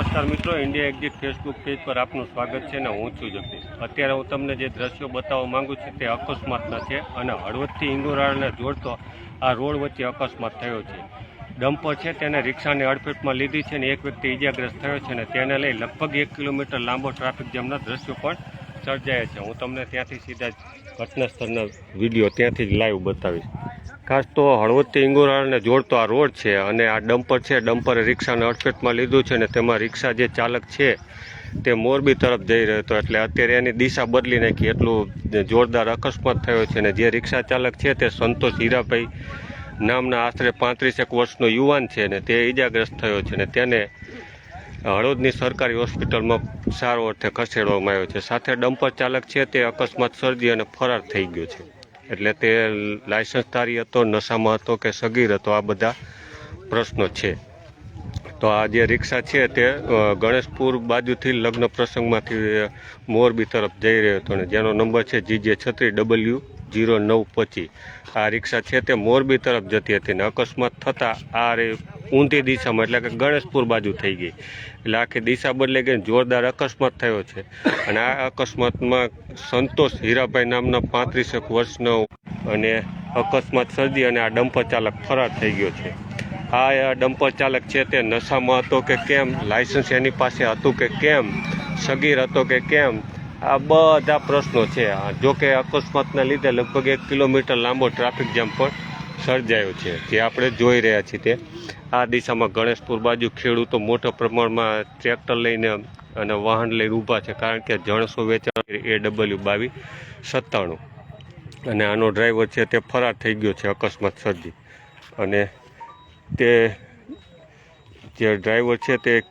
નમસ્કાર મિત્રો India exit Facebook page પર આપનું સ્વાગત છે અને હું છું જગદીશ અત્યારે હું તમને જે દ્રશ્યો બતાવવા માંગુ છું તે અકસ્માતના છે અને હળવદથી ઇન્દોરાળને જોડતો આ રોડ વચ્ચે અકસ્માત થયો છે. ડમ્પર છે તેને રિક્ષાને અડફેટમાં લીધી છે અને એક વ્યક્તિ ઇજાગ્રસ્ત થયો છે અને તેને લઈ લગભગ એક કિલોમીટર લાંબો ટ્રાફિક જામના દ્રશ્યો પણ સર્જાયા છે. હું તમને ત્યાંથી સીધા જ ઘટના સ્થળના વીડિયો ત્યાંથી જ લાઈવ બતાવીશ. ખાસ તો હળવદથી ઇંગોરાળને જોડતો આ રોડ છે અને આ ડમ્પર છે. ડમ્પરે રિક્ષાને અડફેટમાં લીધું છે અને તેમાં રિક્ષા જે ચાલક છે તે મોરબી તરફ જઈ રહ્યો હતો. એટલે અત્યારે એની દિશા બદલી નાખી. એટલું જોરદાર અકસ્માત થયો છે અને જે રિક્ષા ચાલક છે તે સંતોષ હીરાભાઈ નામના આશરે પાંત્રીસેક વર્ષનો યુવાન છે ને તે ઈજાગ્રસ્ત થયો છે ને તેને હળવદની સરકારી હોસ્પિટલમાં સારો અર્થે ખસેડવામાં આવ્યો છે. સાથે ડમ્પર ચાલક છે તે અકસ્માત સર્જી અને ફરાર થઈ ગયો છે. એટલે તે લાયસન્સધારી હતો, નશામાં હતો કે સગીર હતો, આ બધા પ્રશ્નો છે. તો આ જે રિક્ષા છે તે ગણેશપુર બાજુથી લગ્ન પ્રસંગમાંથી મોરબી તરફ જઈ રહ્યો હતો અને જેનો નંબર છે જીજે છત્રી ડબલ્યુ જીરો નવ પચીસ. આ રિક્ષા છે તે મોરબી તરફ જતી હતી ને અકસ્માત થતાં આ ઊંધી દિશામાં, એટલે કે ગણેશપુર બાજુ થઈ ગઈ. એટલે આખી દિશા બદલે કે જોરદાર અકસ્માત થયો છે. અને આ અકસ્માતમાં સંતોષ હીરાભાઈ નામના પાંત્રીસેક વર્ષનો અને અકસ્માત સર્જી અને આ ડમ્પર ચાલક ફરાર થઈ ગયો છે. આ ડમ્પર ચાલક છે તે નશામાં હતો કે કેમ? લાયસન્સ એની પાસે હતું કે કેમ? સગીર હતો કે કેમ? આ બધા પ્રશ્નો છે. આ જો અકસ્માતના લીધે લગભગ એક કિલોમીટર લાંબો ટ્રાફિક જામ પણ સર્જાયો છે. જે આપણે જોઈ રહ્યા છીએ તે. આ દિશામાં ગણેશપુર બાજુ ખેડૂતો મોટા પ્રમાણમાં ટ્રેક્ટર લઈને અને વાહન લઈને ઊભા છે. કારણ કે જણસો વેચાણ એ ડબલ્યુ બાવીસ સત્તાણું. અને આનો ડ્રાઈવર છે તે ફરાર થઈ ગયો છે અકસ્માત સર્જી. અને તે જે ડ્રાઈવર છે તે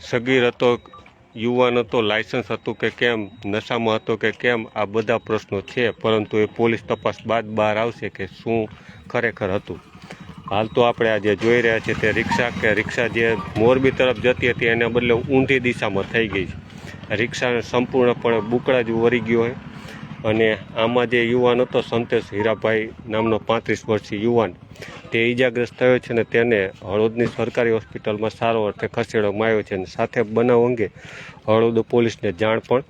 સગીર હતો યુવાન હતો લાયસન્સ હતું કે કેમ, નશામાં હતો કે કેમ, આ બધા પ્રશ્નો છે, પરંતુ એ પોલીસ તપાસ બાદ બહાર આવશે કે શું ખરેખર હતું. હાલ તો આપણે આજે જોઈ રહ્યા છીએ તે રિક્ષા, કે રિક્ષા જે મોરબી તરફ જતી હતી એને બદલે ઊંધી દિશામાં થઈ ગઈ છે. રિક્ષાને સંપૂર્ણપણે બુકડા જ વરી ગયો હોય અને આમાં જે યુવાન હતો સંતોષ હીરાભાઈ નામનો પાંત્રીસ વર્ષીય યુવાન તે ઈજાગ્રસ્ત થયો છે ને તેને હળવદની સરકારી હોસ્પિટલમાં સારો અર્થે ખસેડવામાં આવ્યો છે અને સાથે બનાવ અંગે હળવદ પોલીસને જાણ પણ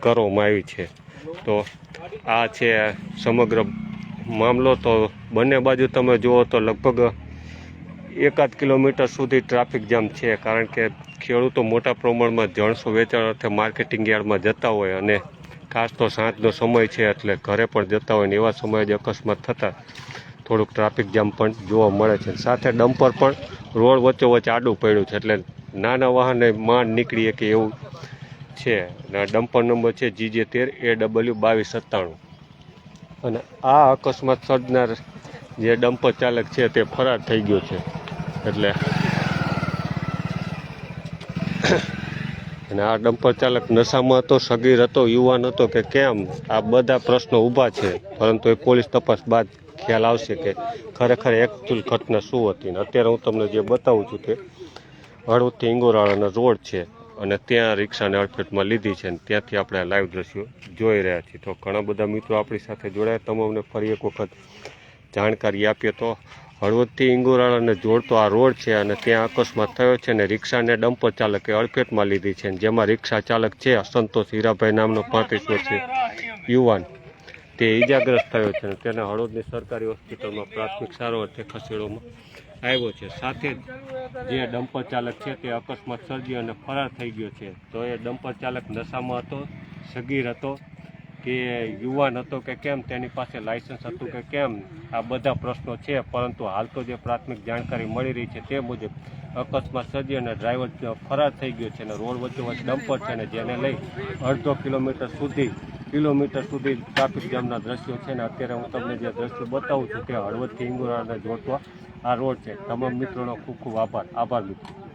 કરવામાં આવી છે. તો આ છે સમગ્ર મામલો. તો બંને બાજુ તમે જુઓ તો લગભગ એકાદ કિલોમીટર સુધી ટ્રાફિક જામ છે, કારણ કે ખેડૂતો મોટા પ્રમાણમાં જણસો વેચાણ અર્થે માર્કેટિંગ યાર્ડમાં જતા હોય અને ખાસ તો સાંજનો સમય છે એટલે ઘરે પણ જતા હોય ને એવા સમયે જ અકસ્માત થતાં થોડુંક ટ્રાફિક જામ પણ જોવા મળે છે. સાથે ડમ્પર પણ રોડ વચ્ચે વચ્ચે આડું પડ્યું છે એટલે નાના વાહને માંડ નીકળીએ કે એવું છે. અને ડમ્પર નંબર છે જીજે તેર એ ડબલ્યુ બાવીસ સત્તાણું. અને આ અકસ્માત સર્જનાર જે ડમ્પર ચાલક છે તે ફરાર થઈ ગયો છે. એટલે અને આ ડમ્પર ચાલક નશામાં હતો, સગીર હતો, યુવાન હતો કે કેમ? આ બધા પ્રશ્નો ઊભા છે. પરંતુ એ પોલીસ તપાસ બાદ ખ્યાલ આવશે કે ખરેખર એકચુલ ઘટના શું હતી ને અત્યારે હું તમને જે બતાવું છું તે હળવદથી ઇંગોરાળાનો રોડ છે અને ત્યાં રિક્ષાને અડફેટમાં લીધી છે અને ત્યાંથી આપણે લાઈવ દ્રશ્યો જોઈ રહ્યા છીએ. તો ઘણા બધા મિત્રો આપણી સાથે જોડાયા. તમામને ફરી એક વખત જાણકારી આપીએ તો હળવદથી ઇંગોરાળાને જોડતો આ રોડ છે અને ત્યાં અકસ્માત થયો છે અને રિક્ષાને ડમ્પર ચાલકે અડફેટમાં લીધી છે જેમાં રિક્ષા ચાલક છે સંતોષ હીરાભાઈ નામનો પાંત્રીસ વર્ષીય યુવાન. તે ઈજાગ્રસ્ત થયો છે. તેને હળવદની સરકારી હોસ્પિટલમાં પ્રાથમિક સારવાર અર્થે ખસેડવામાં આવ્યો છે. સાથે જ જે ડમ્પર ચાલક છે તે અકસ્માત સર્જી અને ફરાર થઈ ગયો છે. તો એ ડમ્પર ચાલક નશામાં હતો, સગીર હતો, કે યુવાન હતો કે કેમ, તેની પાસે લાયસન્સ હતું કે કેમ, આ બધા પ્રશ્નો છે. પરંતુ હાલ તો જે પ્રાથમિક જાણકારી મળી રહી છે તે મુજબ અકસ્માત સર્જી અને ડ્રાઈવર ફરાર થઈ ગયો છે અને રોડ વચ્ચે ડમ્પર છે ને જેને લઈ અડધો કિલોમીટર સુધી કિલોમીટર સુધી ટ્રાફિક જામના દ્રશ્યો છે ને અત્યારે હું તમને જે દ્રશ્યો બતાવું છું તે હળવદથી ઇંગોરાને જોડતો આ રોડ છે. તમામ મિત્રોનો ખૂબ ખૂબ આભાર. આભાર મિત્રો.